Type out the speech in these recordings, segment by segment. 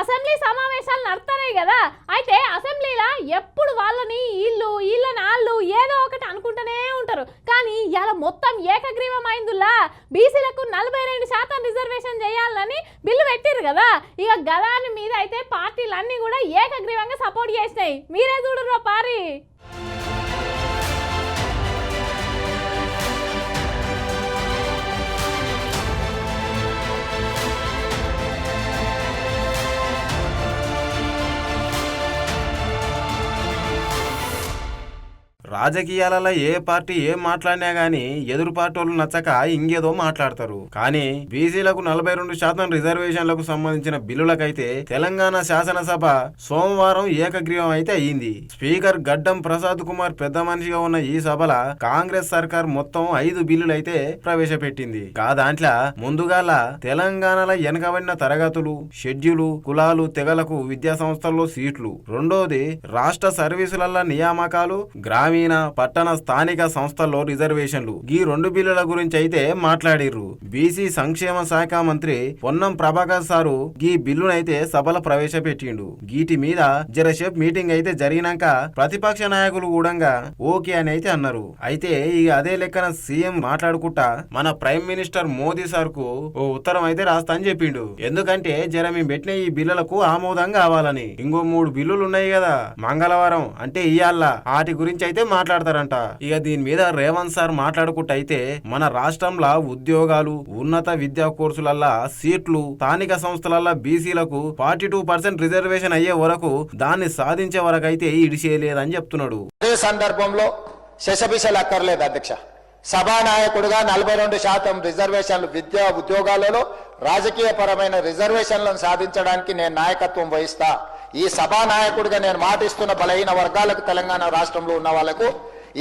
Assembly సమావేశాలు నడుతున్నాయి కదా. అయితే అసెంబ్లీలో ఎప్పుడు వాళ్ళని వీళ్ళు వీళ్ళని వాళ్ళు ఏదో ఒకటి అనుకుంటూనే ఉంటారు. కానీ ఇలా మొత్తం ఏకగ్రీవం అయిందిలా బీసీలకు నలభై రెండు శాతం రిజర్వేషన్ చేయాలని బిల్లు పెట్టారు కదా. ఇక గదాని మీద అయితే పార్టీలన్నీ కూడా ఏకగ్రీవంగా సపోర్ట్ చేసినాయి. మీరే చూడరు పారి. రాజకీయాలలో ఏ పార్టీ ఏం మాట్లాడినా గానీ ఎదురు పార్టీ వాళ్ళు నచ్చక ఇంకేదో మాట్లాడతారు. కానీ బీసీలకు నలభై రెండు శాతం రిజర్వేషన్లకు సంబంధించిన బిల్లులకైతే తెలంగాణ శాసనసభ సోమవారం ఏకగ్రీవం అయితే అయ్యింది స్పీకర్ గడ్డం ప్రసాద్ కుమార్ పెద్ద మనిషిగా ఉన్న ఈ సభల కాంగ్రెస్ సర్కార్ మొత్తం ఐదు బిల్లులు అయితే ప్రవేశపెట్టింది కాదాంట్లో ముందుగాల తెలంగాణలో వెనకబడిన తరగతులు షెడ్యూలు కులాలు తెగలకు విద్యా సంస్థల్లో సీట్లు. రెండోది రాష్ట్ర సర్వీసులలో నియామకాలు గ్రామీణ పట్టణ స్థానిక సంస్థల్లో రిజర్వేషన్లు. ఈ రెండు బిల్లుల గురించి అయితే మాట్లాడిర్రు. బీసీ సంక్షేమ శాఖ మంత్రి పొన్నం ప్రభాకర్ సారు ఈ బిల్లునైతే సభలో ప్రవేశపెట్టిండు. గీటి మీద జరసేపు మీటింగ్ అయితే జరిగినాక ప్రతిపక్ష నాయకులు కూడా ఓకే అని అయితే అన్నారు. అయితే ఇక అదే లెక్కన సీఎం మాట్లాడుకుంటా మన ప్రైమ్ మినిస్టర్ మోదీ సార్కు ఓ ఉత్తరం అయితే రాస్తా అని చెప్పిండు. ఎందుకంటే జర మేము పెట్టిన ఈ బిల్లులకు ఆమోదం కావాలని. ఇంకో మూడు బిల్లులు ఉన్నాయి కదా మంగళవారం అంటే ఇయ్యాల. వాటి గురించి అయితే మాట్లాడతారంట. ఇక దీని మీద రేవంత్ సార్ మాట్లాడుకుంటైతే మన రాష్ట్రంలో ఉద్యోగాలు ఉన్నత విద్యా కోర్సులల్లా సీట్లు స్థానిక సంస్థలల్లా బీసీలకు ఫార్టీ టూ పర్సెంట్ రిజర్వేషన్ అయ్యే వరకు దాన్ని సాధించే వరకు అయితే ఇడిచేయలేదని చెప్తున్నాడు. అదే సందర్భంలో శశబిషలు అక్కర్లేదు అధ్యక్ష. సభానాయకుడుగా నలభై రెండు శాతం రిజర్వేషన్లు విద్యా ఉద్యోగాలలో రాజకీయ పరమైన రిజర్వేషన్లను సాధించడానికి నేను నాయకత్వం వహిస్తా. ఈ సభానాయకుడిగా నేను మాటిస్తున్న బలహీన వర్గాలకు తెలంగాణ రాష్ట్రంలో ఉన్న వాళ్ళకు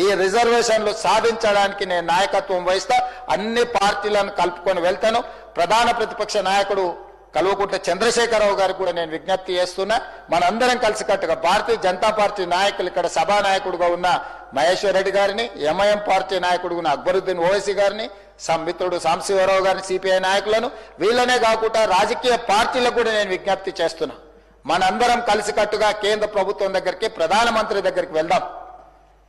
ఈ రిజర్వేషన్లు సాధించడానికి నేను నాయకత్వం వహిస్తా అన్ని పార్టీలను కలుపుకొని వెళ్తాను. ప్రధాన ప్రతిపక్ష నాయకుడు కల్వకుంట్ల చంద్రశేఖరరావు గారికి కూడా నేను విజ్ఞప్తి చేస్తున్నా. మనందరం కలిసికట్టుగా భారతీయ జనతా పార్టీ నాయకులు ఇక్కడ సభా నాయకుడుగా ఉన్న మహేశ్వర్ రెడ్డి గారిని ఎంఐఎం పార్టీ నాయకుడు ఉన్న అక్బరుద్దీన్ ఓవైసీ గారిని మిత్రుడు సాంశివరావు గారిని సిపిఐ నాయకులను వీళ్ళనే కాకుండా రాజకీయ పార్టీలకు కూడా నేను విజ్ఞప్తి చేస్తున్నా. మనందరం కలిసికట్టుగా కేంద్ర ప్రభుత్వం దగ్గరికి ప్రధానమంత్రి దగ్గరికి వెళ్దాం.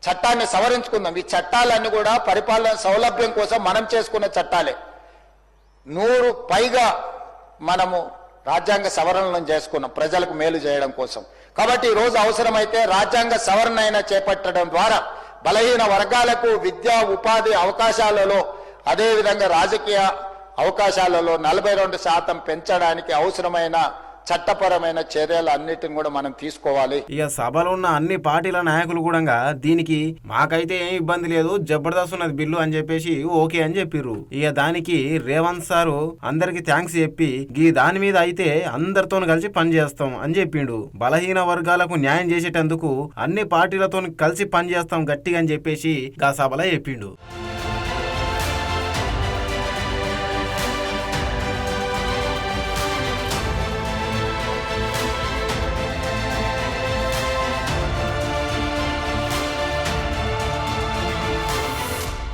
చట్టాన్ని సవరించుకుందాం. ఈ చట్టాలన్నీ కూడా పరిపాలన సౌలభ్యం కోసం మనం చేసుకున్న చట్టాలే. నూరు పైగా మనము రాజ్యాంగ సవరణలను చేసుకున్నాం ప్రజలకు మేలు చేయడం కోసం. కాబట్టి ఈరోజు రోజు అవసరమైతే రాజ్యాంగ సవరణ అయినా చేపట్టడం ద్వారా బలహీన వర్గాలకు విద్యా ఉపాధి అవకాశాలలో అదేవిధంగా రాజకీయ అవకాశాలలో నలభై రెండు శాతం పెంచడానికి అవసరమైన చట్టపరమైన చర్యలు అన్నిటిని కూడా మనం తీసుకోవాలి. ఇక సభలో ఉన్న అన్ని పార్టీల నాయకులు కూడా దీనికి మాకైతే ఏం ఇబ్బంది లేదు జబర్దస్త్ ఉన్నది బిల్లు అని చెప్పేసి ఓకే అని చెప్పిర్రు. ఇక దానికి రేవంత్ సారు అందరికి థ్యాంక్స్ చెప్పి ఈ దాని మీద అయితే అందరితో కలిసి పనిచేస్తాం అని చెప్పిండు. బలహీన వర్గాలకు న్యాయం చేసేటందుకు అన్ని పార్టీలతో కలిసి పనిచేస్తాం గట్టిగా అని చెప్పేసి గా సభలో చెప్పిండు.